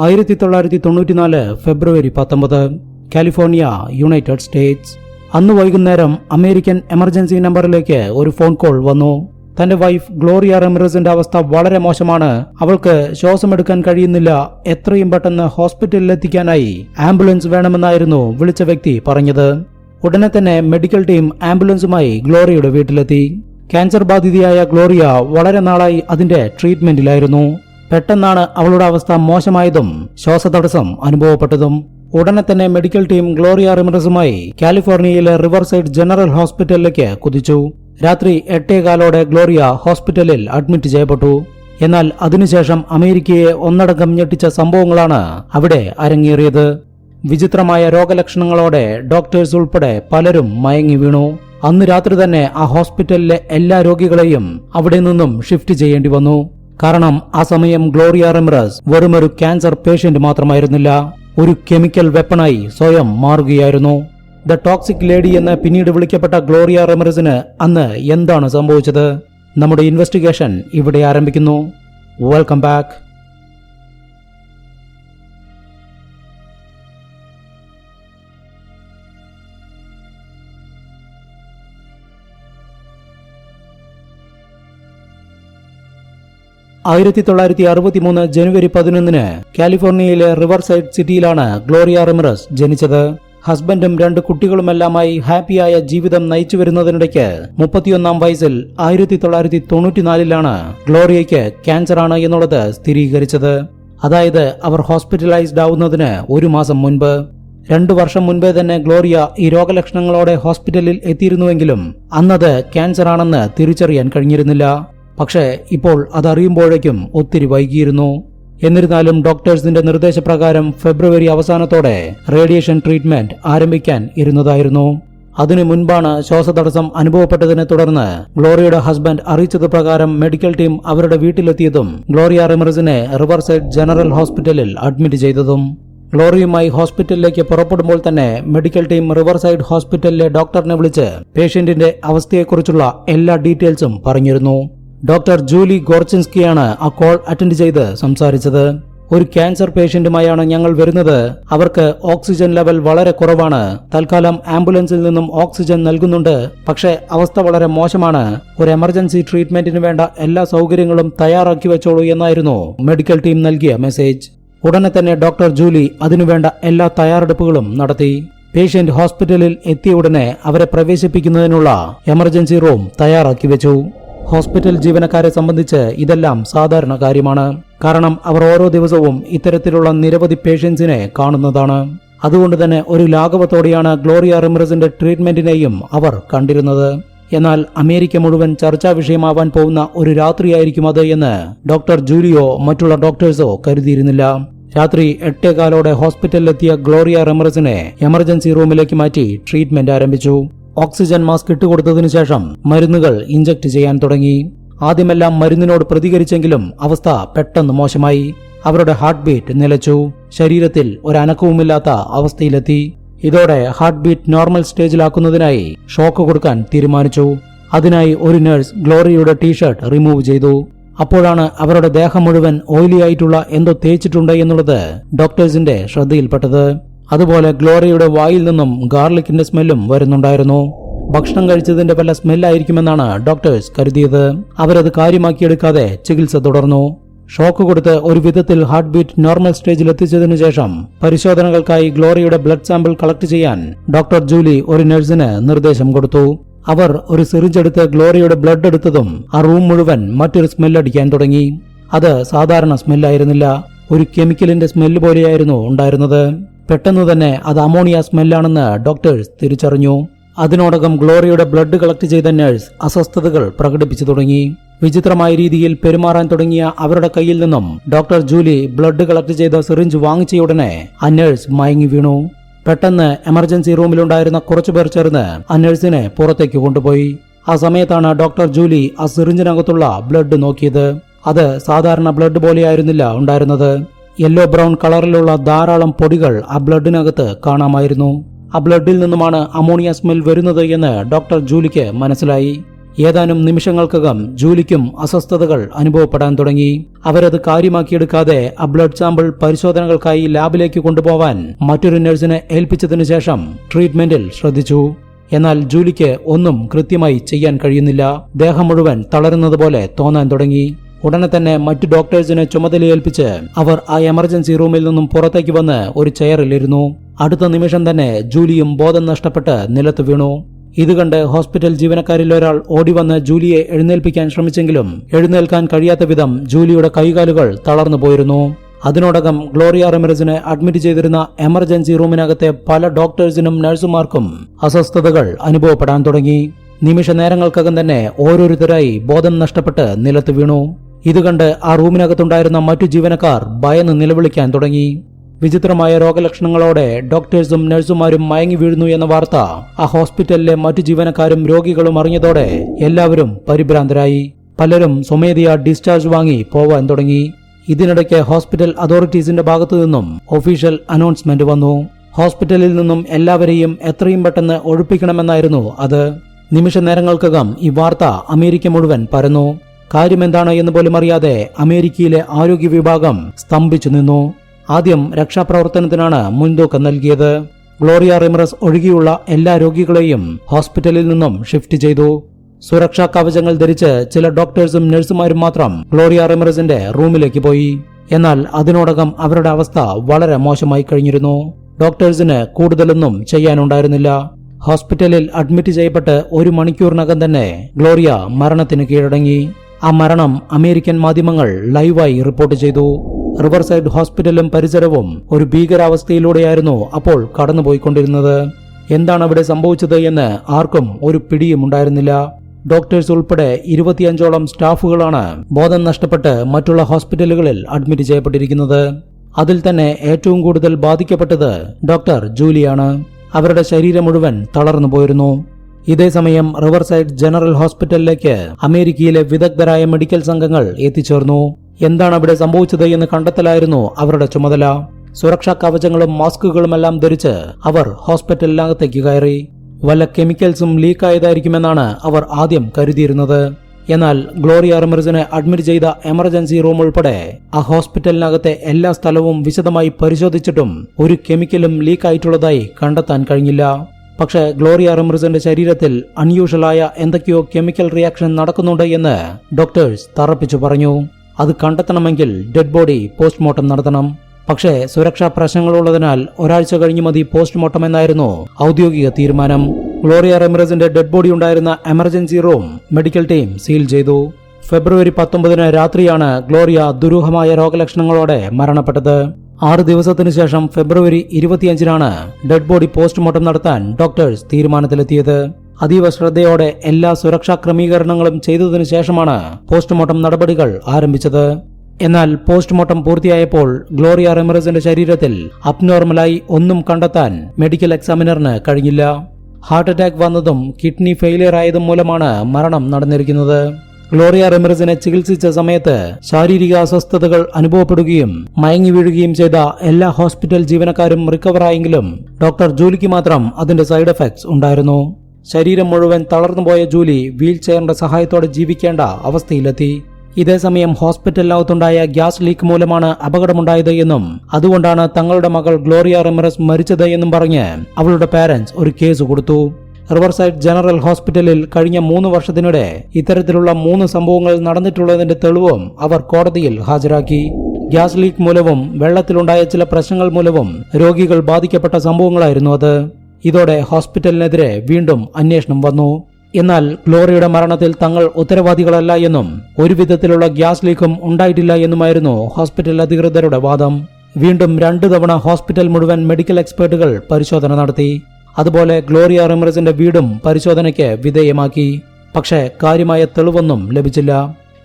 ആയിരത്തി തൊള്ളായിരത്തി തൊണ്ണൂറ്റിനാല് ഫെബ്രുവരി പത്തൊമ്പത് കാലിഫോർണിയ യുണൈറ്റഡ് സ്റ്റേറ്റ്സ്. അന്ന് വൈകുന്നേരം അമേരിക്കൻ എമർജൻസി നമ്പറിലേക്ക് ഒരു ഫോൺ കോൾ വന്നു. തന്റെ വൈഫ് ഗ്ലോറിയ റെമിറസിന്റെ അവസ്ഥ വളരെ മോശമാണ്. അവൾക്ക് ശ്വാസമെടുക്കാൻ കഴിയുന്നില്ല. എത്രയും പെട്ടെന്ന് ഹോസ്പിറ്റലിൽ എത്തിക്കാനായി ആംബുലൻസ് വേണമെന്നായിരുന്നു വിളിച്ച വ്യക്തി പറഞ്ഞത്. ഉടനെ തന്നെ മെഡിക്കൽ ടീം ആംബുലൻസുമായി ഗ്ലോറിയുടെ വീട്ടിലെത്തി. ക്യാൻസർ ബാധിതയായ ഗ്ലോറിയ വളരെ നാളായി അതിന്റെ ട്രീറ്റ്മെന്റിലായിരുന്നു. പെട്ടെന്നാണ് അവളുടെ അവസ്ഥ മോശമായതും ശ്വാസതടസ്സം അനുഭവപ്പെട്ടതും. ഉടനെ തന്നെ മെഡിക്കൽ ടീം ഗ്ലോറിയ റിമറസുമായി കാലിഫോർണിയയിലെ റിവർസൈഡ് ജനറൽ ഹോസ്പിറ്റലിലേക്ക് കുതിച്ചു. രാത്രി എട്ടേകാലോടെ ഗ്ലോറിയ ഹോസ്പിറ്റലിൽ അഡ്മിറ്റ് ചെയ്യപ്പെട്ടു. എന്നാൽ അതിനുശേഷം അമേരിക്കയെ ഒന്നടങ്കം ഞെട്ടിച്ച സംഭവങ്ങളാണ് അവിടെ അരങ്ങേറിയത്. വിചിത്രമായ രോഗലക്ഷണങ്ങളോടെ ഡോക്ടേഴ്സ് ഉൾപ്പെടെ പലരും മയങ്ങി വീണു. അന്ന് രാത്രി തന്നെ ആ ഹോസ്പിറ്റലിലെ എല്ലാ രോഗികളെയും അവിടെ നിന്നും ഷിഫ്റ്റ് ചെയ്യേണ്ടി വന്നു. കാരണം ആ സമയം ഗ്ലോറിയ റെമറസ് വെറുമൊരു ക്യാൻസർ പേഷ്യന്റ് മാത്രമായിരുന്നില്ല. ഒരു കെമിക്കൽ വെപ്പണായി സ്വയം മാറുകയായിരുന്നു. ദ ടോക്സിക് ലേഡി എന്ന് പിന്നീട് വിളിക്കപ്പെട്ട ഗ്ലോറിയ റെമറസിന് അന്ന് എന്താണ് സംഭവിച്ചത്? നമ്മുടെ ഇൻവെസ്റ്റിഗേഷൻ ഇവിടെ ആരംഭിക്കുന്നു. Welcome back. ആയിരത്തി തൊള്ളായിരത്തി അറുപത്തി മൂന്ന് ജനുവരി പതിനൊന്നിന് കാലിഫോർണിയയിലെ റിവർ സൈഡ് സിറ്റിയിലാണ് ഗ്ലോറിയ റെമറസ് ജനിച്ചത്. ഹസ്ബൻഡും രണ്ട് കുട്ടികളുമെല്ലാമായി ഹാപ്പിയായ ജീവിതം നയിച്ചു വരുന്നതിനിടയ്ക്ക് മുപ്പത്തിയൊന്നാം വയസ്സിൽ ആയിരത്തി തൊള്ളായിരത്തി തൊണ്ണൂറ്റിനാലിലാണ് ഗ്ലോറിയയ്ക്ക് ക്യാൻസറാണ് എന്നുള്ളത് സ്ഥിരീകരിച്ചത്. അതായത് അവർ ഹോസ്പിറ്റലൈസ്ഡ് ആവുന്നതിന് ഒരു മാസം മുൻപ്. രണ്ടു വർഷം മുൻപേ തന്നെ ഗ്ലോറിയ ഈ രോഗലക്ഷണങ്ങളോടെ ഹോസ്പിറ്റലിൽ എത്തിയിരുന്നുവെങ്കിലും അന്നത് ക്യാൻസർ ആണെന്ന് തിരിച്ചറിയാൻ കഴിഞ്ഞിരുന്നില്ല. പക്ഷേ ഇപ്പോൾ അതറിയുമ്പോഴേക്കും ഒത്തിരി വൈകിയിരുന്നു. എന്നിരുന്നാലും ഡോക്ടേഴ്സിന്റെ നിർദ്ദേശപ്രകാരം ഫെബ്രുവരി അവസാനത്തോടെ റേഡിയേഷൻ ട്രീറ്റ്മെന്റ് ആരംഭിക്കാൻ ഇരുന്നതായിരുന്നു. അതിനു മുൻപാണ് ശ്വാസതടസ്സം അനുഭവപ്പെട്ടതിനെ തുടർന്ന് ഗ്ലോറിയയുടെ ഹസ്ബൻഡ് അറിയിച്ചത് പ്രകാരം മെഡിക്കൽ ടീം അവരുടെ വീട്ടിലെത്തിയതും ഗ്ലോറിയ റിമറസിനെ റിവർസൈഡ് ജനറൽ ഹോസ്പിറ്റലിൽ അഡ്മിറ്റ് ചെയ്തതും. ഗ്ലോറിയുമായി ഹോസ്പിറ്റലിലേക്ക് പുറപ്പെടുമ്പോൾ തന്നെ മെഡിക്കൽ ടീം റിവർസൈഡ് ഹോസ്പിറ്റലിലെ ഡോക്ടറിനെ വിളിച്ച് പേഷ്യന്റിന്റെ അവസ്ഥയെക്കുറിച്ചുള്ള എല്ലാ ഡീറ്റെയിൽസും പറഞ്ഞിരുന്നു. ഡോക്ടർ ജൂലി ഗോർച്ചിൻസ്കിയാണ് ആ കോൾ അറ്റൻഡ് ചെയ്ത് സംസാരിച്ചത്. ഒരു ക്യാൻസർ പേഷ്യന്റുമായാണ് ഞങ്ങൾ വരുന്നത്. അവർക്ക് ഓക്സിജൻ ലെവൽ വളരെ കുറവാണ്. തൽക്കാലം ആംബുലൻസിൽ നിന്നും ഓക്സിജൻ നൽകുന്നുണ്ട്. പക്ഷേ അവസ്ഥ വളരെ മോശമാണ്. ഒരു എമർജൻസി ട്രീറ്റ്മെന്റിന് വേണ്ട എല്ലാ സൗകര്യങ്ങളും തയ്യാറാക്കി വെച്ചോളൂ എന്നായിരുന്നു മെഡിക്കൽ ടീം നൽകിയ മെസ്സേജ്. ഉടനെ തന്നെ ഡോക്ടർ ജൂലി അതിനുവേണ്ട എല്ലാ തയ്യാറെടുപ്പുകളും നടത്തി. പേഷ്യന്റ് ഹോസ്പിറ്റലിൽ എത്തിയ ഉടനെ അവരെ പ്രവേശിപ്പിക്കുന്നതിനുള്ള എമർജൻസി റൂം തയ്യാറാക്കി വെച്ചു. ഹോസ്പിറ്റൽ ജീവനക്കാരെ സംബന്ധിച്ച് ഇതെല്ലാം സാധാരണ കാര്യമാണ്. കാരണം അവർ ഓരോ ദിവസവും ഇത്തരത്തിലുള്ള നിരവധി പേഷ്യൻസിനെ കാണുന്നതാണ്. അതുകൊണ്ട് തന്നെ ഒരു ലാഘവത്തോടെയാണ് ഗ്ലോറിയ റിമറസിന്റെ ട്രീറ്റ്മെന്റിനെയും അവർ കണ്ടിരുന്നത്. എന്നാൽ അമേരിക്ക മുഴുവൻ ചർച്ചാ വിഷയമാവാൻ പോകുന്ന ഒരു രാത്രിയായിരിക്കും അത് എന്ന് ഡോക്ടർ ജൂലിയോ മറ്റുള്ള ഡോക്ടേഴ്സോ കരുതിയിരുന്നില്ല. രാത്രി എട്ടേകാലോടെ ഹോസ്പിറ്റലിലെത്തിയ ഗ്ലോറിയ റെമറസിനെ എമർജൻസി റൂമിലേക്ക് മാറ്റി ട്രീറ്റ്മെന്റ് ആരംഭിച്ചു. ഓക്സിജൻ മാസ്ക് ഇട്ടുകൊടുത്തതിനു ശേഷം മരുന്നുകൾ ഇഞ്ചക്ട് ചെയ്യാൻ തുടങ്ങി. ആദ്യമെല്ലാം മരുന്നിനോട് പ്രതികരിച്ചെങ്കിലും അവസ്ഥ പെട്ടെന്ന് മോശമായി. അവരുടെ ഹാർട്ട് ബീറ്റ് നിലച്ചു. ശരീരത്തിൽ ഒരനക്കവുമില്ലാത്ത അവസ്ഥയിലെത്തി. ഇതോടെ ഹാർട്ട് ബീറ്റ് നോർമൽ സ്റ്റേജിലാക്കുന്നതിനായി ഷോക്ക് കൊടുക്കാൻ തീരുമാനിച്ചു. അതിനായി ഒരു നഴ്സ് ഗ്ലോറിയുടെ ടീഷർട്ട് റിമൂവ് ചെയ്തു. അപ്പോഴാണ് അവരുടെ ദേഹം മുഴുവൻ ഓയിലി ആയിട്ടുള്ള എന്തോ തേച്ചിട്ടുണ്ട് എന്നുള്ളത് ഡോക്ടേഴ്സിന്റെ ശ്രദ്ധയിൽപ്പെട്ടത്. അതുപോലെ ഗ്ലോറിയുടെ വായിൽ നിന്നും ഗാർലിക്കിന്റെ സ്മെല്ലും വരുന്നുണ്ടായിരുന്നു. ഭക്ഷണം കഴിച്ചതിന്റെ പല സ്മെല്ലായിരിക്കുമെന്നാണ് ഡോക്ടേഴ്സ് കരുതിയത്. അവരത് കാര്യമാക്കിയെടുക്കാതെ ചികിത്സ തുടർന്നു. ഷോക്ക് കൊടുത്ത് ഒരു വിധത്തിൽ ഹാർട്ട് ബീറ്റ് നോർമൽ സ്റ്റേജിൽ എത്തിച്ചതിനു ശേഷം പരിശോധനകൾക്കായി ഗ്ലോറിയുടെ ബ്ലഡ് സാമ്പിൾ കളക്ട് ചെയ്യാൻ ഡോക്ടർ ജൂലി ഒരു നഴ്സിന് നിർദ്ദേശം കൊടുത്തു. അവർ ഒരു സിറിഞ്ച് എടുത്ത് ഗ്ലോറിയുടെ ബ്ലഡ് എടുത്തതും ആ റൂം മുഴുവൻ മറ്റൊരു സ്മെല്ലടിക്കാൻ തുടങ്ങി. അത് സാധാരണ സ്മെല്ലായിരുന്നില്ല. ഒരു കെമിക്കലിന്റെ സ്മെല്ല് പോലെയായിരുന്നു ഉണ്ടായിരുന്നത്. പെട്ടെന്ന് തന്നെ അത് അമോണിയ സ്മെല്ലാണെന്ന് ഡോക്ടേഴ്സ് തിരിച്ചറിഞ്ഞു. അതിനോടകം ഗ്ലോറിയുടെ ബ്ലഡ് കളക്ട് ചെയ്ത നഴ്സ് അസ്വസ്ഥതകൾ പ്രകടിപ്പിച്ചു തുടങ്ങി. വിചിത്രമായ രീതിയിൽ പെരുമാറാൻ തുടങ്ങിയ അവരുടെ കയ്യിൽ നിന്നും ഡോക്ടർ ജൂലി ബ്ലഡ് കളക്ട് ചെയ്ത സിറിഞ്ച് വാങ്ങിച്ചയുടനെ ആ നഴ്സ് മയങ്ങി വീണു. പെട്ടെന്ന് എമർജൻസി റൂമിലുണ്ടായിരുന്ന കുറച്ചുപേർ ചേർന്ന് ആ പുറത്തേക്ക് കൊണ്ടുപോയി. ആ സമയത്താണ് ഡോക്ടർ ജൂലി ആ സിറിഞ്ചിനകത്തുള്ള ബ്ലഡ് നോക്കിയത്. അത് സാധാരണ ബ്ലഡ് പോലെയായിരുന്നില്ല ഉണ്ടായിരുന്നത്. യെല്ലോ ബ്രൗൺ കളറിലുള്ള ധാരാളം പൊടികൾ ആ ബ്ലഡിനകത്ത് കാണാമായിരുന്നു. ആ ബ്ലഡിൽ നിന്നുമാണ് അമോണിയ സ്മെൽ വരുന്നത് എന്ന് ഡോക്ടർ ജൂലിക്ക് മനസ്സിലായി. ഏതാനും നിമിഷങ്ങൾക്കകം ജൂലിക്കും അസ്വസ്ഥതകൾ അനുഭവപ്പെടാൻ തുടങ്ങി. അവരത് കാര്യമാക്കിയെടുക്കാതെ ആ ബ്ലഡ് സാമ്പിൾ പരിശോധനകൾക്കായി ലാബിലേക്ക് കൊണ്ടുപോവാൻ മറ്റൊരു നഴ്സിനെ ഏൽപ്പിച്ചതിനു ശേഷം ട്രീറ്റ്മെന്റിൽ ശ്രദ്ധിച്ചു. എന്നാൽ ജൂലിക്ക് ഒന്നും കൃത്യമായി ചെയ്യാൻ കഴിയുന്നില്ല. ദേഹം മുഴുവൻ തളരുന്നത് പോലെ തോന്നാൻ തുടങ്ങി. ഉടനെ തന്നെ മറ്റു ഡോക്ടേഴ്സിനെ ചുമതലയേൽപ്പിച്ച് അവർ ആ എമർജൻസി റൂമിൽ നിന്നും പുറത്തേക്ക് വന്ന് ഒരു ചെയറിലിരുന്നു. അടുത്ത നിമിഷം തന്നെ ജൂലിയും ബോധം നഷ്ടപ്പെട്ട് നിലത്ത് വീണു. ഇത് കണ്ട് ഹോസ്പിറ്റൽ ജീവനക്കാരിൽ ഒരാൾ ഓടിവന്ന് ജൂലിയെ എഴുന്നേൽപ്പിക്കാൻ ശ്രമിച്ചെങ്കിലും എഴുന്നേൽക്കാൻ കഴിയാത്ത വിധം ജൂലിയുടെ കൈകാലുകൾ തളർന്നു പോയിരുന്നു. അതിനോടകം ഗ്ലോറിയ റെമിറസിനെ അഡ്മിറ്റ് ചെയ്തിരുന്ന എമർജൻസി റൂമിനകത്തെ പല ഡോക്ടേഴ്സിനും നഴ്സുമാർക്കും അസ്വസ്ഥതകൾ അനുഭവപ്പെടാൻ തുടങ്ങി. നിമിഷ നേരങ്ങൾക്കകം തന്നെ ഓരോരുത്തരായി ബോധം നഷ്ടപ്പെട്ട് നിലത്ത് വീണു. ഇത് കണ്ട് ആ റൂമിനകത്തുണ്ടായിരുന്ന മറ്റു ജീവനക്കാർ ഭയന്ന് നിലവിളിക്കാൻ തുടങ്ങി. വിചിത്രമായ രോഗലക്ഷണങ്ങളോടെ ഡോക്ടേഴ്സും നഴ്സുമാരും മയങ്ങി വീഴുന്നു എന്ന വാർത്ത ആ ഹോസ്പിറ്റലിലെ മറ്റു ജീവനക്കാരും രോഗികളും അറിഞ്ഞതോടെ എല്ലാവരും പരിഭ്രാന്തരായി. പലരും സ്വമേധയാ ഡിസ്ചാർജ് വാങ്ങി പോവാൻ തുടങ്ങി. ഇതിനിടയ്ക്ക് ഹോസ്പിറ്റൽ അതോറിറ്റീസിന്റെ ഭാഗത്തു നിന്നും ഒഫീഷ്യൽ അനൗൺസ്മെന്റ് വന്നു. ഹോസ്പിറ്റലിൽ നിന്നും എല്ലാവരെയും എത്രയും പെട്ടെന്ന് ഒഴിപ്പിക്കണമെന്നായിരുന്നു അത്. നിമിഷ നേരങ്ങൾക്കകം ഈ വാർത്ത അമേരിക്ക മുഴുവൻ പരന്നു. കാര്യമെന്താണ് എന്ന് പോലും അറിയാതെ അമേരിക്കയിലെ ആരോഗ്യ വിഭാഗം സ്തംഭിച്ചു നിന്നു. ആദ്യം രക്ഷാപ്രവർത്തനത്തിനാണ് മുൻതൂക്കം നൽകിയത്. ഗ്ലോറിയ റിമറസ് ഒഴികെയുള്ള എല്ലാ രോഗികളെയും ഹോസ്പിറ്റലിൽ നിന്നും ഷിഫ്റ്റ് ചെയ്തു. സുരക്ഷാ കവചങ്ങൾ ധരിച്ച് ചില ഡോക്ടേഴ്സും നഴ്സുമാരും മാത്രം ഗ്ലോറിയ റിമറസിന്റെ റൂമിലേക്ക് പോയി. എന്നാൽ അതിനോടകം അവരുടെ അവസ്ഥ വളരെ മോശമായി കഴിഞ്ഞിരുന്നു. ഡോക്ടേഴ്സിന് കൂടുതലൊന്നും ചെയ്യാനുണ്ടായിരുന്നില്ല. ഹോസ്പിറ്റലിൽ അഡ്മിറ്റ് ചെയ്യപ്പെട്ട് ഒരു മണിക്കൂറിനകം തന്നെ ഗ്ലോറിയ മരണത്തിന് കീഴടങ്ങി. ആ മരണം അമേരിക്കൻ മാധ്യമങ്ങൾ ലൈവായി റിപ്പോർട്ട് ചെയ്തു. റിവർസൈഡ് ഹോസ്പിറ്റലും പരിസരവും ഒരു ഭീകരാവസ്ഥയിലൂടെയായിരുന്നു അപ്പോൾ കടന്നുപോയിക്കൊണ്ടിരുന്നത്. എന്താണ് അവിടെ സംഭവിച്ചത് എന്ന് ആർക്കും ഒരു പിടിയും ഉണ്ടായിരുന്നില്ല. ഡോക്ടേഴ്സ് ഉൾപ്പെടെ ഇരുപത്തിയഞ്ചോളം സ്റ്റാഫുകളാണ് ബോധം നഷ്ടപ്പെട്ട് മറ്റുള്ള ഹോസ്പിറ്റലുകളിൽ അഡ്മിറ്റ് ചെയ്യപ്പെട്ടിരിക്കുന്നത്. അതിൽ തന്നെ ഏറ്റവും കൂടുതൽ ബാധിക്കപ്പെട്ടത് ഡോക്ടർ ജൂലിയാണ്. അവരുടെ ശരീരം മുഴുവൻ തളർന്നു പോയിരുന്നു ഇതേസമയം റിവർസൈഡ് ജനറൽ ഹോസ്പിറ്റലിലേക്ക് അമേരിക്കയിലെ വിദഗ്ധരായ മെഡിക്കൽ സംഘങ്ങൾ എത്തിച്ചേർന്നു. എന്താണ് അവിടെ സംഭവിച്ചത് എന്ന് കണ്ടെത്തലായിരുന്നു അവരുടെ ചുമതല. സുരക്ഷാ കവചങ്ങളും മാസ്കുകളുമെല്ലാം ധരിച്ച് അവർ ഹോസ്പിറ്റലിനകത്തേക്ക് കയറി. വല്ല കെമിക്കൽസും ലീക്കായതായിരിക്കുമെന്നാണ് അവർ ആദ്യം കരുതിയിരുന്നത്. എന്നാൽ ഗ്ലോറിയ റിമർസിനെ അഡ്മിറ്റ് ചെയ്ത എമർജൻസി റൂം ഉൾപ്പെടെ ആ ഹോസ്പിറ്റലിനകത്തെ എല്ലാ സ്ഥലവും വിശദമായി പരിശോധിച്ചിട്ടും ഒരു കെമിക്കലും ലീക്കായിട്ടുള്ളതായി കണ്ടെത്താൻ കഴിഞ്ഞില്ല. പക്ഷേ ഗ്ലോറിയ റിമർസിന്റെ ശരീരത്തിൽ അൺയൂഷ്വലായ എന്തൊക്കെയോ കെമിക്കൽ റിയാക്ഷൻ നടക്കുന്നുണ്ട് എന്ന് ഡോക്ടേഴ്സ് തറപ്പിച്ചു പറഞ്ഞു. അത് കണ്ടെത്തണമെങ്കിൽ ഡെഡ് ബോഡി പോസ്റ്റ്മോർട്ടം നടത്തണം. പക്ഷേ സുരക്ഷാ പ്രശ്നങ്ങളുള്ളതിനാൽ ഒരാഴ്ച കഴിഞ്ഞ് മതി പോസ്റ്റ്മോർട്ടം എന്നായിരുന്നു ഔദ്യോഗിക തീരുമാനം. ഗ്ലോറിയ റെമിറസിന്റെ ഡെഡ് ബോഡി ഉണ്ടായിരുന്ന emergency room medical team seal ചെയ്തു. ഫെബ്രുവരി പത്തൊമ്പതിന് രാത്രിയാണ് ഗ്ലോറിയ ദുരൂഹമായ രോഗലക്ഷണങ്ങളോടെ മരണപ്പെട്ടത്. ആറ് ദിവസത്തിനു ശേഷം ഫെബ്രുവരി ഇരുപത്തിയഞ്ചിനാണ് ഡെഡ് ബോഡി പോസ്റ്റ്മോർട്ടം നടത്താൻ ഡോക്ടേഴ്സ് തീരുമാനത്തിലെത്തിയത്. അതീവ ശ്രദ്ധയോടെ എല്ലാ സുരക്ഷാ ക്രമീകരണങ്ങളും ചെയ്തതിനു ശേഷമാണ് പോസ്റ്റ്മോർട്ടം നടപടികൾ ആരംഭിച്ചത്. എന്നാൽ പോസ്റ്റ്മോർട്ടം പൂർത്തിയായപ്പോൾ ഗ്ലോറിയ റെമറസിന്റെ ശരീരത്തിൽ അബ്നോർമലായി ഒന്നും കണ്ടെത്താൻ മെഡിക്കൽ എക്സാമിനറിന് കഴിഞ്ഞില്ല. ഹാർട്ട് അറ്റാക്ക് വന്നതും കിഡ്നി ഫെയിലിയർ ആയതും മൂലമാണ് മരണം നടന്നിരിക്കുന്നത്. ഗ്ലോറിയ റെമറിസിനെ ചികിത്സിച്ച സമയത്ത് ശാരീരിക അസ്വസ്ഥതകൾ അനുഭവപ്പെടുകയും മയങ്ങി വീഴുകയും ചെയ്ത എല്ലാ ഹോസ്പിറ്റൽ ജീവനക്കാരും റിക്കവറായെങ്കിലും ഡോക്ടർ ജൂലിക്ക് മാത്രം അതിന്റെ സൈഡ് എഫക്ട്സ് ഉണ്ടായിരുന്നു. ശരീരം മുഴുവൻ തളർന്നുപോയ ജൂലി വീൽ ചെയറിന്റെ സഹായത്തോടെ ജീവിക്കേണ്ട അവസ്ഥയിലെത്തി. ഇതേസമയം ഹോസ്പിറ്റലിനകത്തുണ്ടായ ഗ്യാസ് ലീക്ക് മൂലമാണ് അപകടമുണ്ടായത് എന്നും അതുകൊണ്ടാണ് തങ്ങളുടെ മകൾ ഗ്ലോറിയ റെമറസ് മരിച്ചത് എന്നും പറഞ്ഞ് അവളുടെ പാരന്റ്സ് ഒരു കേസ് കൊടുത്തു. റിവർസൈഡ് ജനറൽ ഹോസ്പിറ്റലിൽ കഴിഞ്ഞ മൂന്ന് വർഷത്തിനിടെ ഇത്തരത്തിലുള്ള മൂന്ന് സംഭവങ്ങൾ നടന്നിട്ടുള്ളതിന്റെ തെളിവും അവർ കോടതിയിൽ ഹാജരാക്കി. ഗ്യാസ് ലീക്ക് മൂലവും വെള്ളത്തിലുണ്ടായ ചില പ്രശ്നങ്ങൾ മൂലവും രോഗികൾ ബാധിക്കപ്പെട്ട സംഭവങ്ങളായിരുന്നു അത്. ഇതോടെ ഹോസ്പിറ്റലിനെതിരെ വീണ്ടും അന്വേഷണം വന്നു. എന്നാൽ ക്ലോറിയുടെ മരണത്തിൽ തങ്ങൾ ഉത്തരവാദികളല്ല എന്നും ഒരുവിധത്തിലുള്ള ഗ്യാസ് ലീക്കും ഉണ്ടായിട്ടില്ല എന്നുമായിരുന്നു ഹോസ്പിറ്റൽ അധികൃതരുടെ വാദം. വീണ്ടും രണ്ടു തവണ ഹോസ്പിറ്റൽ മുഴുവൻ മെഡിക്കൽ എക്സ്പേർട്ടുകൾ പരിശോധന നടത്തി. അതുപോലെ ഗ്ലോറിയ റിമറസിന്റെ വീടും പരിശോധനയ്ക്ക് വിധേയമാക്കി. പക്ഷേ കാര്യമായ തെളിവൊന്നും ലഭിച്ചില്ല.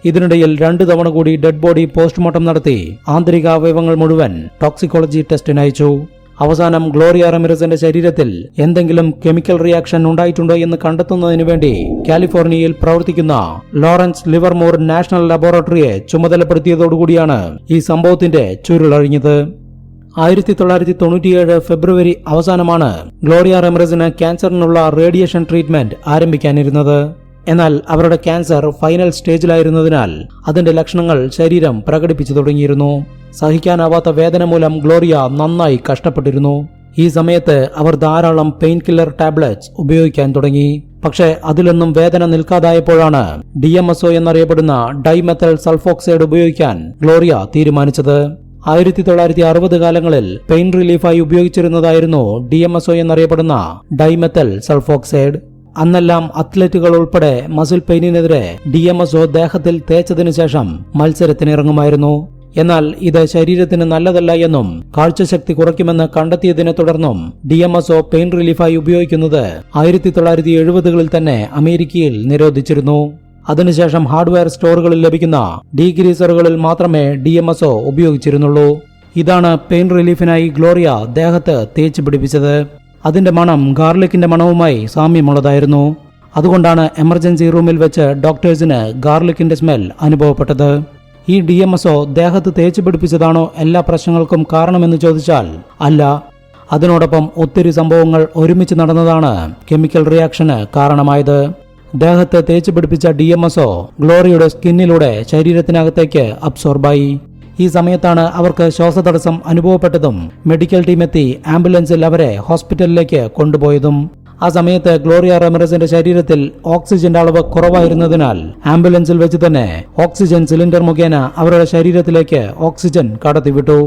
ഇതിനിടയിൽ രണ്ടു തവണ കൂടി ഡെഡ് ബോഡി പോസ്റ്റ്മോർട്ടം നടത്തി ആന്തരിക അവയവങ്ങൾ മുഴുവൻ ടോക്സിക്കോളജി ടെസ്റ്റിന് അയച്ചു അവസാനം ഗ്ലോറിയ റെമിറസിന്റെ ശരീരത്തിൽ എന്തെങ്കിലും കെമിക്കൽ റിയാക്ഷൻ ഉണ്ടായിട്ടുണ്ടോ എന്ന് കണ്ടെത്തുന്നതിന് വേണ്ടി കാലിഫോർണിയയിൽ പ്രവർത്തിക്കുന്ന ലോറൻസ് ലിവർമോർ നാഷണൽ ലബോറട്ടറിയെ ചുമതലപ്പെടുത്തിയതോടുകൂടിയാണ് ഈ സംഭവത്തിന്റെ ചുരുളഴിഞ്ഞത്. ആയിരത്തി തൊള്ളായിരത്തി തൊണ്ണൂറ്റിയേഴ് ഫെബ്രുവരി അവസാനമാണ് ഗ്ലോറിയ റെമറസിന് ക്യാൻസറിനുള്ള റേഡിയേഷൻ ട്രീറ്റ്മെന്റ് ആരംഭിക്കാനിരുന്നത്. എന്നാൽ അവരുടെ ക്യാൻസർ ഫൈനൽ സ്റ്റേജിലായിരുന്നതിനാൽ അതിന്റെ ലക്ഷണങ്ങൾ ശരീരം പ്രകടിപ്പിച്ചു തുടങ്ങിയിരുന്നു. സഹിക്കാനാവാത്ത വേദന മൂലം ഗ്ലോറിയ നന്നായി കഷ്ടപ്പെട്ടിരുന്നു. ഈ സമയത്ത് അവർ ധാരാളം പെയിൻ കില്ലർ ടാബ്ലറ്റ്സ് ഉപയോഗിക്കാൻ തുടങ്ങി. പക്ഷേ അതിലൊന്നും വേദന നിൽക്കാതായപ്പോഴാണ് ഡി എം എസ് ഒ എന്നറിയപ്പെടുന്ന ഡൈമെത്തൽ സൾഫോക്സൈഡ് ഉപയോഗിക്കാൻ ഗ്ലോറിയ തീരുമാനിച്ചത്. ആയിരത്തി തൊള്ളായിരത്തി അറുപത് കാലങ്ങളിൽ പെയിൻ റിലീഫായി ഉപയോഗിച്ചിരുന്നതായിരുന്നു ഡി എം എസ് ഒ എന്നറിയപ്പെടുന്ന ഡൈമെത്തൽ സൾഫോക്സൈഡ്. അന്നെല്ലാം അത്ലറ്റുകൾ ഉൾപ്പെടെ മസിൽ പെയിനിനെതിരെ ഡി എം എസ് ഒ ദേഹത്തിൽ തേച്ചതിനു ശേഷം മത്സരത്തിനിറങ്ങുമായിരുന്നു. എന്നാൽ ഇത് ശരീരത്തിന് നല്ലതല്ല എന്നും കാഴ്ചശക്തി കുറയ്ക്കുമെന്ന് കണ്ടെത്തിയതിനെ തുടർന്നും D M S O pain റിലീഫായി ഉപയോഗിക്കുന്നത് ആയിരത്തി തൊള്ളായിരത്തി എഴുപതുകളിൽ തന്നെ അമേരിക്കയിൽ നിരോധിച്ചിരുന്നു. അതിനുശേഷം ഹാർഡ്വെയർ സ്റ്റോറുകളിൽ ലഭിക്കുന്ന ഡീഗ്രീസറുകളിൽ മാത്രമേ ഡി എം എസ് ഒ ഉപയോഗിച്ചിരുന്നുള്ളൂ. ഇതാണ് പെയിൻ റിലീഫിനായി ഗ്ലോറിയ ദേഹത്ത് തേച്ച് പിടിപ്പിച്ചത്. അതിന്റെ മണം ഗാർലിക്കിന്റെ മണവുമായി സാമ്യമുള്ളതായിരുന്നു. അതുകൊണ്ടാണ് എമർജൻസി റൂമിൽ വെച്ച് ഡോക്ടേഴ്സിന് ഗാർലിക്കിന്റെ സ്മെൽ അനുഭവപ്പെട്ടത്. ഈ ഡി എം എസ് ഒ ദേഹത്ത് തേച്ച് പിടിപ്പിച്ചതാണോ എല്ലാ പ്രശ്നങ്ങൾക്കും കാരണമെന്ന് ചോദിച്ചാൽ അല്ല. അതിനോടൊപ്പം ഒത്തിരി സംഭവങ്ങൾ ഒരുമിച്ച് നടന്നതാണ് കെമിക്കൽ റിയാക്ഷന് കാരണമായത്. ദേഹത്ത് തേച്ച് പിടിപ്പിച്ച ഡി എം എസ് ഗ്ലോറിയുടെ സ്കിന്നിലൂടെ ശരീരത്തിനകത്തേക്ക് അബ്സോർബായി. ഈ സമയത്താണ് അവർക്ക് ശ്വാസതടസ്സം അനുഭവപ്പെട്ടതും മെഡിക്കൽ ടീം എത്തി ആംബുലൻസിൽ അവരെ ഹോസ്പിറ്റലിലേക്ക് കൊണ്ടുപോയതും. ആ സമയത്ത് ഗ്ലോറിയ റെമറസിന്റെ ശരീരത്തിൽ ഓക്സിജന്റെ അളവ് കുറവായിരുന്നതിനാൽ ആംബുലൻസിൽ വെച്ച് തന്നെ ഓക്സിജൻ സിലിണ്ടർ മുഖേന അവരുടെ ശരീരത്തിലേക്ക് ഓക്സിജൻ കടത്തിവിട്ടു.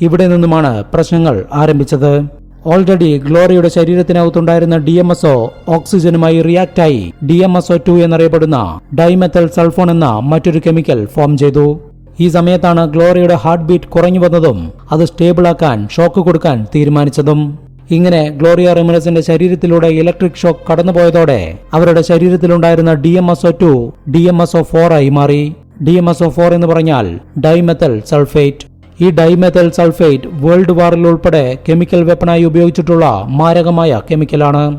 ഇവിടെ നിന്നുമാണ് പ്രശ്നങ്ങൾ ആരംഭിച്ചത്. ഓൾറെഡി ഗ്ലോറിയുടെ ശരീരത്തിനകത്തുണ്ടായിരുന്ന ഡി എം എസ് ഒ ഓക്സിജനുമായി റിയാക്റ്റായി D M S O two എന്നറിയപ്പെടുന്ന ഡൈമെത്തൽ സൾഫോൺ എന്ന മറ്റൊരു കെമിക്കൽ ഫോം ചെയ്തു. ഈ സമയത്താണ് ഗ്ലോറിയുടെ ഹാർട്ട് ബീറ്റ് കുറഞ്ഞു വന്നതും അത് സ്റ്റേബിളാക്കാൻ ഷോക്ക് കൊടുക്കാൻ തീരുമാനിച്ചതും. ഇങ്ങനെ ഗ്ലോറിയ റെമിനസിന്റെ ശരീരത്തിലൂടെ ഇലക്ട്രിക് ഷോക്ക് കടന്നുപോയതോടെ അവരുടെ ശരീരത്തിലുണ്ടായിരുന്ന D M S O two D M S O four ആയി മാറി. D M S O four എന്ന് പറഞ്ഞാൽ ഡൈമെത്തൽ സൾഫേറ്റ് ഈ ഡൈമെഥൽ സൾഫേറ്റ് വേൾഡ് വാറിൽ ഉൾപ്പെടെ കെമിക്കൽ വെപ്പണായി ഉപയോഗിച്ചിട്ടുള്ള മാരകമായ കെമിക്കലാണ്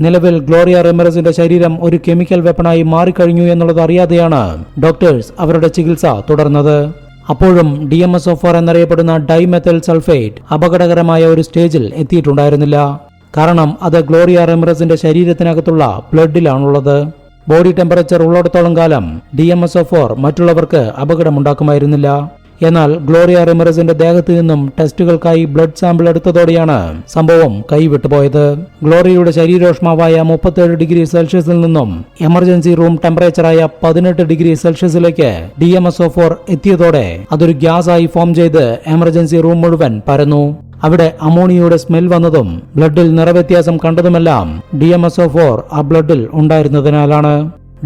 നിലവിൽ ഗ്ലോറിയ റെമറസിന്റെ ശരീരം ഒരു കെമിക്കൽ വെപ്പണായി മാറിക്കഴിഞ്ഞു എന്നുള്ളത് അറിയാതെയാണ് ഡോക്ടേഴ്സ് അവരുടെ ചികിത്സ തുടർന്നത്. അപ്പോഴും ഡി എം എസ് ഒ എന്നറിയപ്പെടുന്ന ഡൈമെത്തൽ സൾഫേറ്റ് അപകടകരമായ ഒരു സ്റ്റേജിൽ എത്തിയിട്ടുണ്ടായിരുന്നില്ല. കാരണം അത് ഗ്ലോറിയ റെമറസിന്റെ ശരീരത്തിനകത്തുള്ള ബ്ലഡിലാണുള്ളത് ബോഡി ടെമ്പറേച്ചർ ഉള്ളിടത്തോളം കാലം ഡി എം എസ് ഒ മറ്റുള്ളവർക്ക് അപകടമുണ്ടാക്കുമായിരുന്നില്ല. എന്നാൽ ഗ്ലോറിയ റെമറസിന്റെ ദേഹത്ത് നിന്നും ടെസ്റ്റുകൾക്കായി ബ്ലഡ് സാമ്പിൾ എടുത്തതോടെയാണ് സംഭവം കൈവിട്ടുപോയത്. ഗ്ലോറിയയുടെ ശരീരോഷ്മാവായ മുപ്പത്തേഴ് ഡിഗ്രി സെൽഷ്യസിൽ നിന്നും എമർജൻസി റൂം ടെമ്പറേച്ചറായ പതിനെട്ട് degree സെൽഷ്യസിലേക്ക് D M S O four എത്തിയതോടെ അതൊരു ഗ്യാസായി ഫോം ചെയ്ത് എമർജൻസി റൂം മുഴുവൻ പരന്നു. അവിടെ അമോണിയയുടെ സ്മെൽ വന്നതും ബ്ലഡിൽ നിറവ്യത്യാസം കണ്ടതുമെല്ലാം D M S O four ആ ബ്ലഡിൽ ഉണ്ടായിരുന്നതിനാലാണ്.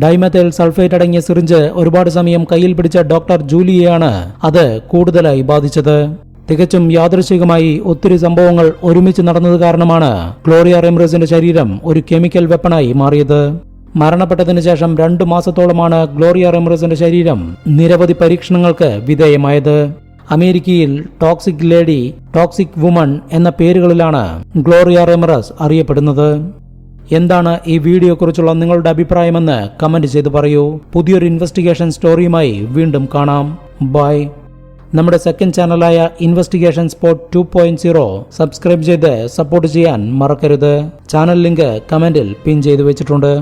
ഡൈമെത്തൈൽ സൾഫേറ്റ് അടങ്ങിയ സിറിഞ്ച് ഒരുപാട് സമയം കയ്യിൽ പിടിച്ച ഡോക്ടർ ജൂലിയെയാണ് അത് കൂടുതലായി ബാധിച്ചത്. തികച്ചും യാദൃശികമായി ഒത്തിരി സംഭവങ്ങൾ ഒരുമിച്ച് നടന്നത് കാരണമാണ് ഗ്ലോറിയ റെമറസിന്റെ ശരീരം ഒരു കെമിക്കൽ വെപ്പണായി മാറിയത്. മരണപ്പെട്ടതിനു ശേഷം രണ്ടു മാസത്തോളമാണ് ഗ്ലോറിയ റെമറസിന്റെ ശരീരം നിരവധി പരീക്ഷണങ്ങൾക്ക് വിധേയമായത്. അമേരിക്കയിൽ ടോക്സിക് ലേഡി ടോക്സിക് വുമൺ എന്ന പേരുകളിലാണ് ഗ്ലോറിയ റെമറസ് അറിയപ്പെടുന്നത്. എന്താണ് ഈ വീഡിയോയെക്കുറിച്ചുള്ള നിങ്ങളുടെ അഭിപ്രായമെന്ന് കമന്റ് ചെയ്ത് പറയൂ. പുതിയൊരു ഇൻവെസ്റ്റിഗേഷൻ സ്റ്റോറിയുമായി വീണ്ടും കാണാം. ബൈ നമ്മുടെ second ചാനലായ investigation spot two point zero subscribe ചെയ്ത് സപ്പോർട്ട് ചെയ്യാൻ മറക്കരുത്. ചാനൽ ലിങ്ക് കമന്റിൽ പിൻ ചെയ്തു വെച്ചിട്ടുണ്ട്.